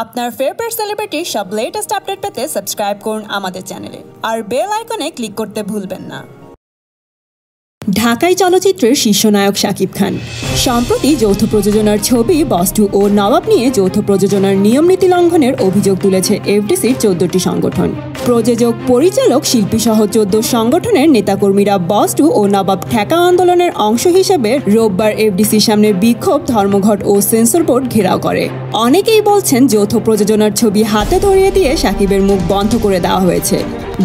আপনার ফেভারিট সেলিব্রিটির সব latest update পেতে সাবস্ক্রাইব করুন আমাদের চ্যানেলে আর বেল আইকনে ক্লিক করতে ভুলবেন না। ঢাকাই চলচ্চিত্রের শীর্ষ নায়ক শাকিব খান। সম্প্রতি যৌথ প্রযোজনার ছবি বস্তু ও নবাব নিয়ে যৌথ প্রযোজনার নিয়ম নীতি লঙ্ঘনের অভিযোগ তুলেছে এফডিসির চোদ্দটি সংগঠন। প্রযোজক, পরিচালক, শিল্পী সহ চোদ্দ সংগঠনের নেতাকর্মীরা বস্তু ও নবাব ঠেকা আন্দোলনের অংশ হিসেবে রোববার এফডিসির সামনে বিক্ষোভ, ধর্মঘট ও সেন্সর বোর্ড ঘেরাও করে। অনেকেই বলছেন যৌথ প্রযোজনার ছবি হাতে ধরিয়ে দিয়ে সাকিবের মুখ বন্ধ করে দেওয়া হয়েছে।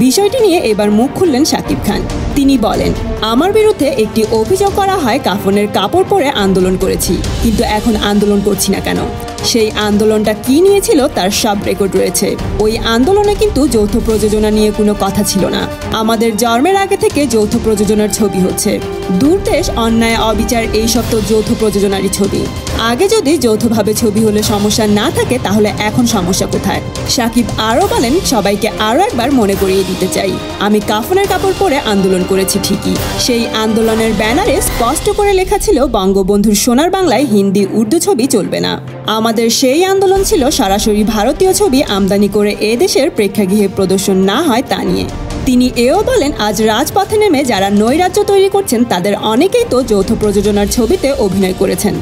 বিষয়টি নিয়ে এবার মুখ খুললেন সাকিব খান। তিনি বলেন, আমার বিরুদ্ধে একটি অভিযোগ করা হয়, কাফনের কাপড় পরে আন্দোলন করেছি, কিন্তু এখন আন্দোলন করছি না কেন? সেই আন্দোলনটা কি নিয়েছিল তার সব রেকর্ড রয়েছে। ওই আন্দোলনে কিন্তু যৌথ প্রযোজনা নিয়ে কোনো কথা ছিল না। আমাদের জন্মের আগে থেকে যৌথ প্রযোজনার ছবি হচ্ছে। দূরদেশ, অন্যায়, অবিচার এই সব তো যৌথ প্রযোজনারই ছবি। আগে যদি যৌথভাবে ছবি হলে সমস্যা না থাকে, তাহলে এখন সমস্যা কোথায়? সাকিব আরও বলেন, সবাইকে আরও একবার মনে করিয়ে দিতে চাই। আমি কাফনের কাপড় পরে আন্দোলন করেছি ঠিকই। সেই আন্দোলনের ব্যানারে স্পষ্ট করে লেখা ছিল, বঙ্গবন্ধুর সোনার বাংলায় হিন্দি উর্দু ছবি চলবে না। আমাদের সেই আন্দোলন ছিল সরাসরি ভারতীয় ছবি আমদানি করে এ দেশের প্রেক্ষাগৃহে প্রদর্শন না হয় তা নিয়ে। তিনি এও বলেন, আজ রাজপথে নেমে যারা নৈরাজ্য তৈরি করছেন, তাদের অনেকেই তো যৌথ প্রযোজনার ছবিতে অভিনয় করেছেন।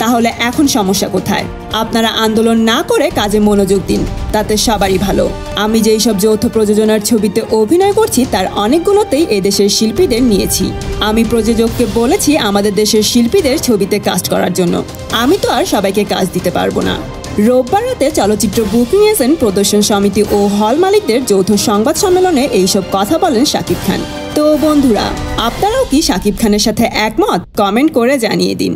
তাহলে এখন সমস্যা কোথায়? আপনারা আন্দোলন না করে কাজে মনোযোগ দিন, তাতে সবারই ভালো। আমি যেই সব যৌথ প্রযোজনার ছবিতে অভিনয় করছি, তার অনেকগুলোতেই এদেশের শিল্পীদের নিয়েছি। আমি প্রযোজককে বলেছি আমাদের দেশের শিল্পীদের ছবিতে কাস্ট করার জন্য। আমি তো আর সবাইকে কাজ দিতে পারব না। রোববার রাতে চলচ্চিত্র বুকিং এজেন্ট প্রদর্শন সমিতি ও হল মালিকদের যৌথ সংবাদ সম্মেলনে এইসব কথা বলেন শাকিব খান। তো বন্ধুরা, আপনারাও কি শাকিব খানের সাথে একমত? কমেন্ট করে জানিয়ে দিন।